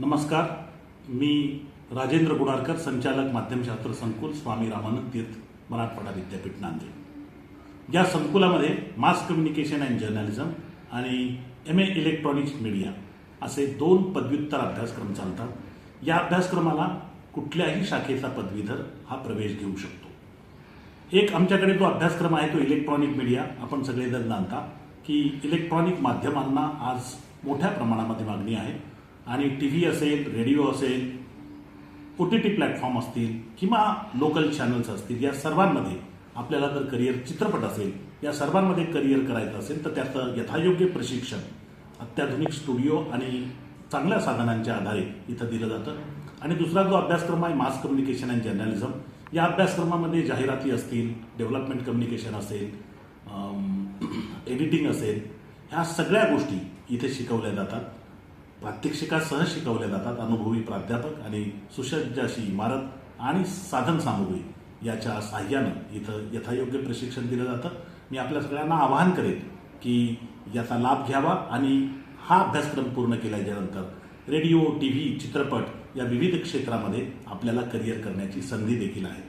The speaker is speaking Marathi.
नमस्कार मी राजेंद्र गुणारकर संचालक माध्यमशास्त्र संकुल स्वामी रामानंद तीर्थ मराठवाडा विद्यापीठ नांदेड. या संकुलामध्ये मास कम्युनिकेशन अँड जर्नलिझम आणि एम ए इलेक्ट्रॉनिक्स मीडिया असे दोन पदव्युत्तर अभ्यासक्रम चालतात. या अभ्यासक्रमाला कुठल्याही शाखेचा पदवीधर हा प्रवेश घेऊ शकतो. एक आमच्याकडे जो अभ्यासक्रम आहे तो इलेक्ट्रॉनिक मीडिया. आपण सगळेजण जाणता की इलेक्ट्रॉनिक माध्यमांना आज मोठ्या प्रमाणामध्ये मागणी आहे. आणि टी व्ही असेल रेडिओ असेल ओ टी टी प्लॅटफॉर्म असतील किंवा लोकल चॅनल्स असतील या सर्वांमध्ये आपल्याला जर करिअर चित्रपट असेल या सर्वांमध्ये करिअर करायचं असेल तर त्याचं यथायोग्य प्रशिक्षण अत्याधुनिक स्टुडिओ आणि चांगल्या साधनांच्या आधारे इथं दिलं जातं. आणि दुसरा जो अभ्यासक्रम आहे मास कम्युनिकेशन अँड जर्नलिझम या अभ्यासक्रमामध्ये जाहिराती असतील डेव्हलपमेंट कम्युनिकेशन असेल एडिटिंग असेल ह्या सगळ्या गोष्टी इथे शिकवल्या जातात. प्रात्यक्षिकासह शिकवल्या जातात. अनुभवी प्राध्यापक आणि सुसज्ज अशी इमारत आणि साधन सामुग्री याच्या साह्यानं इथं यथायोग्य प्रशिक्षण दिलं जातं. मी आपल्या सगळ्यांना आवाहन करेन की याचा लाभ घ्यावा आणि हा अभ्यासक्रम पूर्ण केल्याच्यानंतर रेडिओ टी व्ही चित्रपट या विविध क्षेत्रामध्ये आपल्याला करिअर करण्याची संधी देखील आहे.